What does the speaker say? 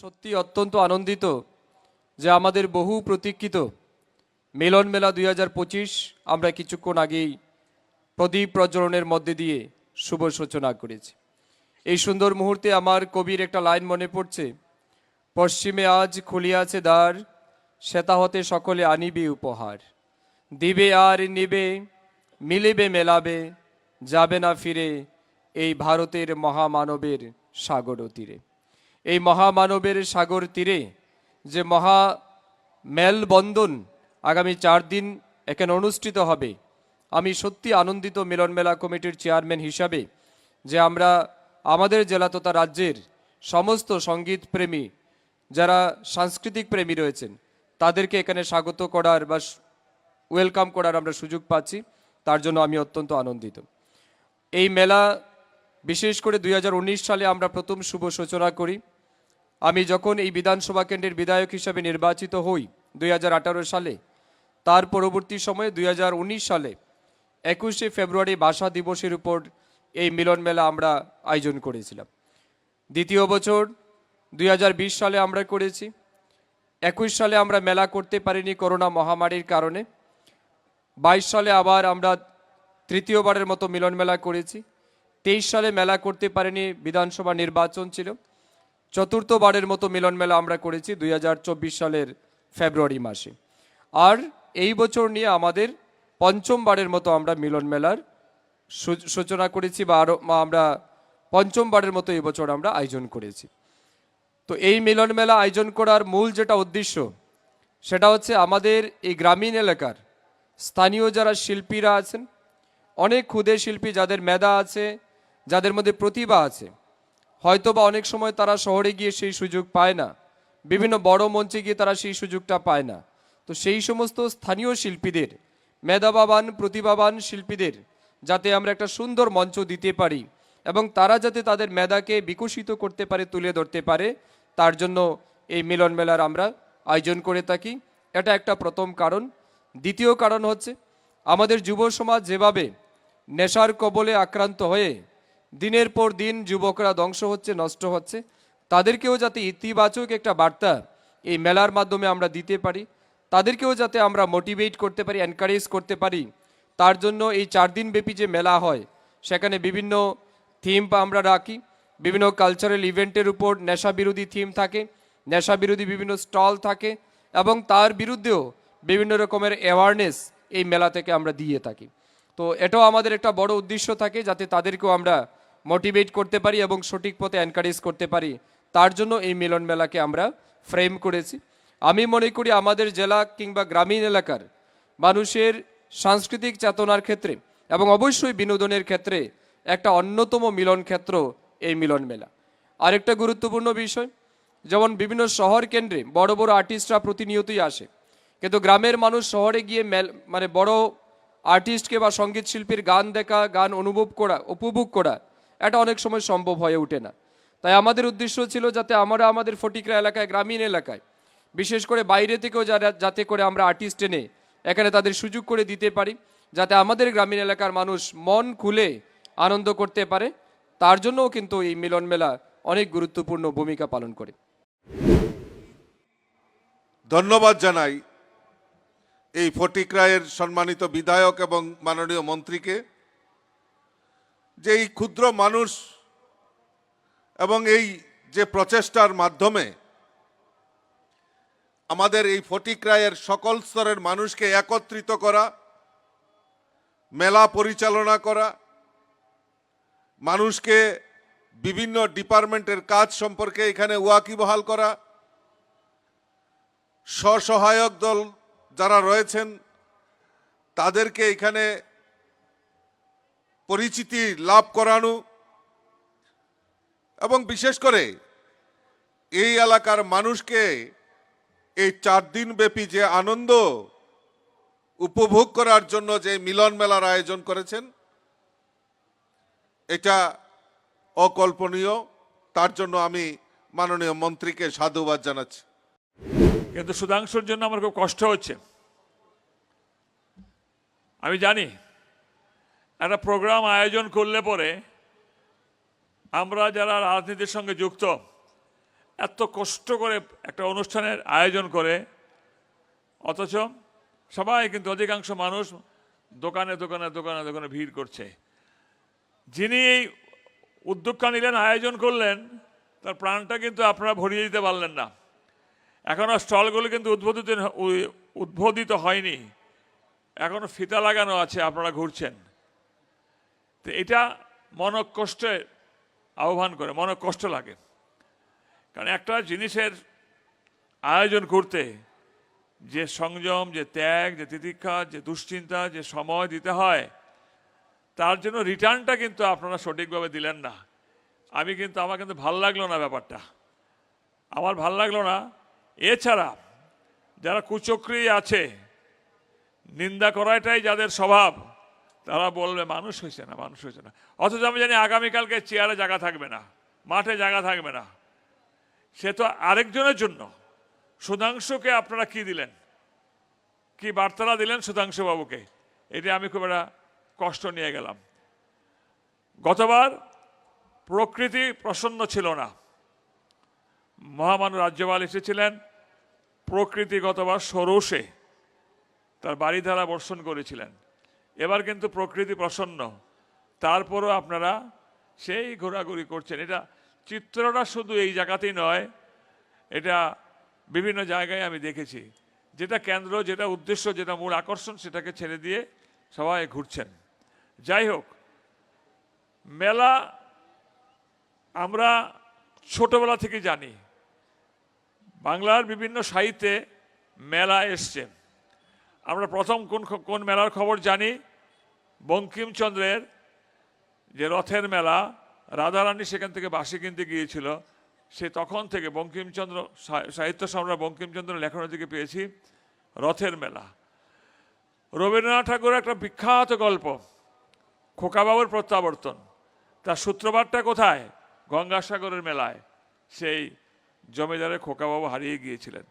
সত্যি অত্যন্ত আনন্দিত যে আমাদের বহু প্রতীক্ষিত মিলন মেলা দুই হাজার পঁচিশ আমরা কিছুক্ষণ আগেই প্রদীপ প্রজ্বলনের মধ্যে দিয়ে শুভ সূচনা করেছি। এই সুন্দর মুহূর্তে আমার কবির একটা লাইন মনে পড়ছে, পশ্চিমে আজ খুলিয়াছে দ্বার শ্বেতা হতে সকলে আনিবে উপহার। দিবে আর নিবে, মিলিবে মেলাবে, যাবে না ফিরে এই ভারতের মহামানবের সাগর তীরে। এই মহামানবের সাগর তীরে যে মহা মেলবন্ধন আগামী চার দিন এখানে অনুষ্ঠিত হবে। আমি সত্যি আনন্দিত মিলন মেলা কমিটির চেয়ারম্যান হিসাবে যে আমরা আমাদের জেলা তথা রাজ্যের সমস্ত সংগীত প্রেমী যারা সাংস্কৃতিক প্রেমী রয়েছেন, তাদেরকে এখানে স্বাগত করার বা ওয়েলকাম করার আমরা সুযোগ পাচ্ছি। তার জন্য আমি অত্যন্ত আনন্দিত। এই মেলা বিশেষ করে দুই হাজার উনিশ সালে আমরা প্রথম শুভ সূচনা করি। আমি যখন এই বিধানসভা কেন্দ্রের বিধায়ক হিসাবে নির্বাচিত হই দুই হাজার আঠারো সালে, তার পরবর্তী সময়ে দুই হাজার উনিশ সালে একুশে ফেব্রুয়ারি ভাষা দিবসের উপর এই মিলন মেলা আমরা আয়োজন করেছিলাম। দ্বিতীয় বছর দুই হাজার বিশ সালে আমরা করেছি। একুশ সালে আমরা মেলা করতে পারিনি করোনা মহামারীর কারণে। বাইশ সালে আবার আমরা তৃতীয়বারের মতো মিলন মেলা করেছি। তেইশ সালে মেলা করতে পারেনি বিধানসভা নির্বাচন ছিল। চতুর্থবারের মতো মিলন মেলা আমরা করেছি দু হাজার চব্বিশ সালের ফেব্রুয়ারি মাসে। আর এই বছর নিয়ে আমাদের পঞ্চমবারের মতো আমরা মিলন মেলার সূচনা করেছি বা আরও আমরা পঞ্চমবারের মতো এই বছর আমরা আয়োজন করেছি। তো এই মিলন মেলা আয়োজন করার মূল যেটা উদ্দেশ্য, সেটা হচ্ছে আমাদের এই গ্রামীণ এলাকার স্থানীয় যারা শিল্পীরা আছেন, অনেক ক্ষুদে শিল্পী যাদের মেধা আছে যাদের মধ্যে প্রতিভা আছে। হয়তো বা অনেক সময় তারা শহরে গিয়ে সেই সুযোগ পায় না। বিভিন্ন বড় মঞ্চে গিয়ে তারা সেই সুযোগটা পায় না। তো সেই সমস্ত স্থানীয় শিল্পীদের, মেধাবান, প্রতিভাবান শিল্পীদের যাতে আমরা একটা সুন্দর মঞ্চ দিতে পারি এবং তারা যাতে তাদের মেধাকে বিকশিত করতে পারে, তুলে ধরতে পারে, তার জন্য এই মিলন মেলার আমরা আয়োজন করে থাকি। এটা একটা প্রথম কারণ। দ্বিতীয় কারণ হচ্ছে, আমাদের যুব সমাজ যেভাবে নেশার কবলে আক্রান্ত হয়ে দিনের পর দিন যুবকরা ধ্বংস হচ্ছে, নষ্ট হচ্ছে। তাদেরকেও যাতে ইতিবাচক একটা বার্তা এই মেলার মাধ্যমে আমরা দিতে পারি, তাদেরকেও যাতে আমরা মোটিভেট করতে পারি এনকারেজ করতে পারি, তার জন্য এই চার দিন ব্যাপী যে মেলা হয়, সেখানে বিভিন্ন থিম আমরা রাখি। বিভিন্ন কালচারাল ইভেন্টের উপর নেশা বিরোধী থিম থাকে, নেশা বিরোধী বিভিন্ন স্টল থাকে এবং তার বিরুদ্ধেও বিভিন্ন রকমের অ্যাওয়ারনেস এই মেলা থেকে আমরা দিয়ে থাকি। তো এটাও আমাদের একটা বড় উদ্দেশ্য থাকে, যাতে তাদেরকেও আমরা মোটিভেট করতে পারি এবং সঠিক পথে এনকারেজ করতে পারি। তার জন্য এই মিলন মেলাকে আমরা ফ্রেম করেছি। আমি মনে করি আমাদের জেলা কিংবা গ্রামীণ এলাকার মানুষের সাংস্কৃতিক চেতনার ক্ষেত্রে এবং অবশ্যই বিনোদনের ক্ষেত্রে একটা অন্যতম মিলন ক্ষেত্র এই মিলন মেলা। আরেকটা গুরুত্বপূর্ণ বিষয়, যেমন বিভিন্ন শহর কেন্দ্রে বড় বড় আর্টিস্টরা প্রতিনিয়তই আসে। কিন্তু গ্রামের মানুষ শহরে গিয়ে মেল মানে বড় আর্টিস্টকে বা সংগীত শিল্পীর গান দেখা, গান অনুভব করা, উপভোগ করা এটা অনেক সময় সম্ভব হয়ে ওঠে না। তাই আমাদের উদ্দেশ্য ছিল যাতে আমরা আমাদের ফটিকরা এলাকায়, গ্রামীণ এলাকায়, বিশেষ করে বাইরে থেকেও যারা, যাতে করে আমরা আর্টিস্ট এনে এখানে তাদের সুযোগ করে দিতে পারি, যাতে আমাদের গ্রামীণ এলাকার মানুষ মন খুলে আনন্দ করতে পারে, তার জন্যও কিন্তু এই মিলন মেলা অনেক গুরুত্বপূর্ণ ভূমিকা পালন করে। ধন্যবাদ জানাই এই ফটিক রায়ের সম্মানিত বিধায়ক এবং মাননীয় মন্ত্রীকে। যে এই ক্ষুদ্র মানুষ এবং এই যে প্রচেষ্টার মাধ্যমে আমাদের এই ফটিক রায়ের সকল স্তরের মানুষকে একত্রিত করা, মেলা পরিচালনা করা, মানুষকে বিভিন্ন ডিপার্টমেন্টের কাজ সম্পর্কে এখানে ওয়াকিবহাল করা, স্বসহায়ক দল যারা রয়েছেন, তাদেরকে এখানে পরিচিতি লাভ করানো এবং বিশেষ করে এই এলাকার মানুষকে এই চার দিন ব্যাপী যে আনন্দ উপভোগ করার জন্য যে মিলন মেলার আয়োজন করেছেন, এটা অকল্পনীয়। তার জন্য আমি মাননীয় মন্ত্রীকে সাধুবাদ জানাচ্ছি। কিন্তু সুধাংশুর জন্য আমার খুব কষ্ট হচ্ছে। আমি জানি একটা প্রোগ্রাম আয়োজন করলে পরে আমরা যারা রাজনীতির সঙ্গে যুক্ত, এত কষ্ট করে একটা অনুষ্ঠানের আয়োজন করে, অথচ সবাই কিন্তু অধিকাংশ মানুষ দোকানে দোকানে দোকানে দোকানে ভিড় করছে। যিনি এই উদ্যোগটা নিলেন, আয়োজন করলেন, তার প্রাণটা কিন্তু আপনারা ভরিয়ে দিতে পারলেন না। এখনও স্টলগুলো কিন্তু উদ্বোধিত উদ্বোধিত হয়নি। এখনও ফিতা লাগানো আছে, আপনারা ঘুরছেন। তো এটা মনক কষ্টে আহ্বান করে, মনক কষ্ট লাগে। কারণ একটা জিনিসের আয়োজন করতে যে সংযম, যে ত্যাগ, যে তিতিক্ষা, যে দুশ্চিন্তা, যে সময় দিতে হয়, তার জন্য রিটার্নটা কিন্তু আপনারা সঠিকভাবে দিলেন না। আমি কিন্তু, আমার কিন্তু ভালো লাগল না ব্যাপারটা। আমার ভালো লাগল না। এছাড়া যারা কুচক্রি আছে, নিন্দা করাটাই যাদের স্বভাব তারা বলবে, মানুষ হয়েছে না, মানুষ হয়েছে না। অথচ আমি জানি আগামীকালকে চেয়ারে জায়গা থাকবে না, মাঠে জায়গা থাকবে না। সে তো আরেকজনের জন্য। সুধাংশুকে আপনারা কি দিলেন? কি বার্তারা দিলেন সুধাংশু বাবুকে এটা আমি খুব একটা কষ্ট নিয়ে গেলাম। গতবার প্রকৃতি প্রসন্ন ছিল না। মহামান্য রাজ্যপাল এসেছিলেন প্রকৃতি গতবার সরোষে তার বাড়ি ধারা বর্ষণ করেছিলেন। এবার কিন্তু প্রকৃতি প্রসন্ন। তারপরও আপনারা সেই ঘোরাঘুরি করছেন। এটা চিত্রটা শুধু এই জায়গাতেই নয়, এটা বিভিন্ন জায়গায় আমি দেখেছি। যেটা কেন্দ্র, যেটা উদ্দেশ্য, যেটা মূল আকর্ষণ, সেটাকে ছেড়ে দিয়ে সবাই ঘুরছেন। যাই হোক, মেলা আমরা ছোটবেলা থেকে জানি। বাংলার বিভিন্ন সাহিত্যে মেলা এসছে। আমরা প্রথম কোন কোন মেলার খবর জানি? বঙ্কিমচন্দ্রের যে রথের মেলা, রাধারানী সেখান থেকে বাসি কিনতে গিয়েছিল। সে তখন থেকে বঙ্কিমচন্দ্র সাহিত্য সম্রাট বঙ্কিমচন্দ্র লেখনের থেকে পেয়েছি রথের মেলা। রবীন্দ্রনাথ ঠাকুরের একটা বিখ্যাত গল্প, খোকাবাবুর প্রত্যাবর্তন। তার সূত্রপাতটা কোথায়? গঙ্গাসাগরের মেলায়। সেই জমিদারের খোকাবাবু হারিয়ে গিয়েছিলেন।